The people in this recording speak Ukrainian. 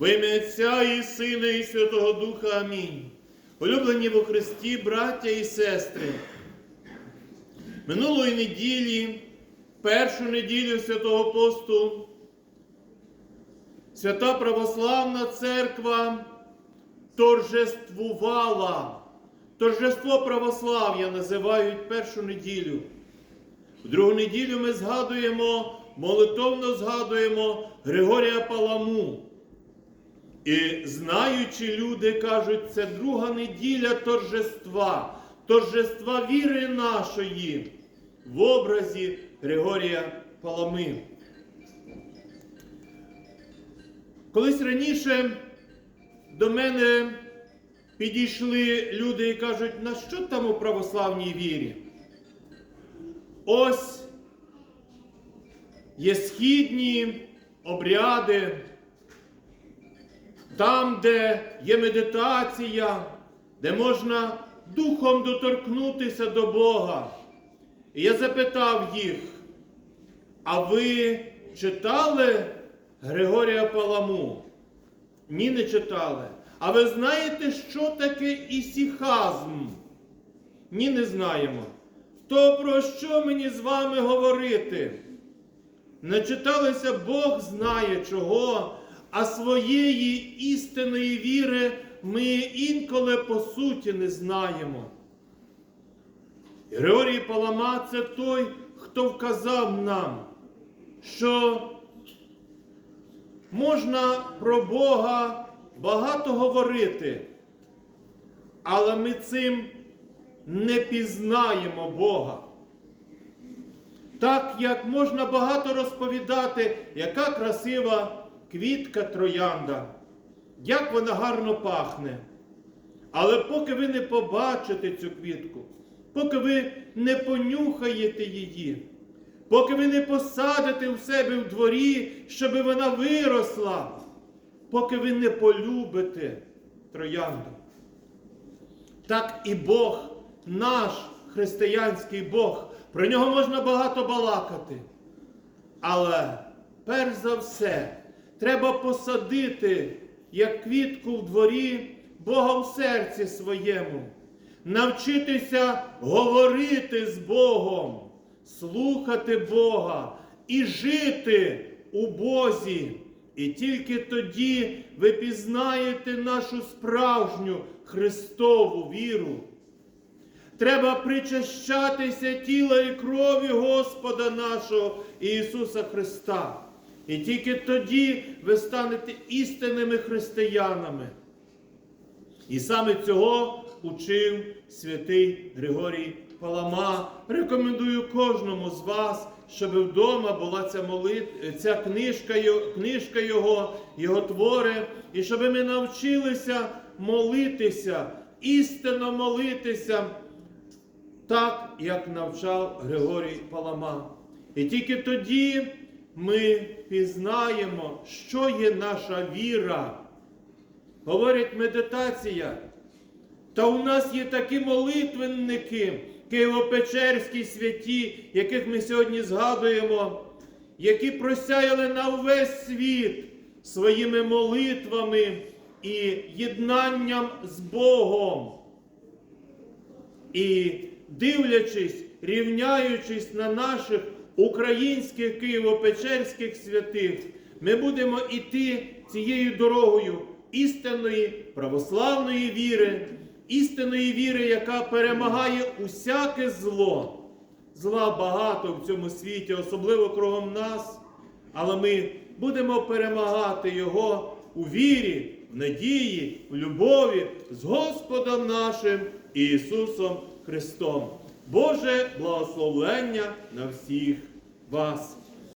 Во ім'я Отця і Сина, і Святого Духа. Амінь. Улюблені во Христі, браття і сестри. Минулої неділі, першу неділю Святого Посту, Свята Православна Церква торжествувала. Торжество православ'я називають першу неділю. В другу неділю ми згадуємо, молитовно згадуємо Григорія Паламу. І знаючи люди кажуть, це друга неділя торжества, торжества віри нашої в образі Григорія Палами. Колись раніше до мене підійшли люди і кажуть, на що там у православній вірі? Ось є східні обряди, там, де є медитація, де можна духом доторкнутися до Бога. І я запитав їх, а ви читали Григорія Паламу? Ні, не читали. А ви знаєте, що таке ісіхазм? Ні, не знаємо. То про що мені з вами говорити? Не читалися Бог знає чого, а своєї істинної віри ми інколи по суті не знаємо. Георгій Палама це той, хто вказав нам, що можна про Бога багато говорити, але ми цим не пізнаємо Бога. Так як можна багато розповідати, яка красива квітка троянда, як вона гарно пахне. Але поки ви не побачите цю квітку, поки ви не понюхаєте її, поки ви не посадите у себе в дворі, щоб вона виросла, поки ви не полюбите троянду. Так і Бог, наш християнський Бог, про нього можна багато балакати. Але перш за все, треба посадити, як квітку в дворі, Бога в серці своєму, навчитися говорити з Богом, слухати Бога і жити у Бозі. І тільки тоді ви пізнаєте нашу справжню Христову віру. Треба причащатися тіла і крові Господа нашого Ісуса Христа. І тільки тоді ви станете істинними християнами. І саме цього учив святий Григорій Палама. Рекомендую кожному з вас, щоб вдома була ця молит... ця книжка, книжка його, його твори, і щоб ми навчилися молитися, істинно молитися, так, як навчав Григорій Палама. І тільки тоді ми пізнаємо, що є наша віра. Говорить медитація. Та у нас є такі молитвенники, Києво-Печерські святі, яких ми сьогодні згадуємо, які просяяли на увесь світ своїми молитвами і єднанням з Богом. І дивлячись, рівняючись на наших українських Києво-Печерських святих, ми будемо йти цією дорогою істинної православної віри, істинної віри, яка перемагає усяке зло. Зла багато в цьому світі, особливо кругом нас, але ми будемо перемагати Його у вірі, в надії, в любові з Господом нашим Ісусом Христом. Боже благословення на всіх вас!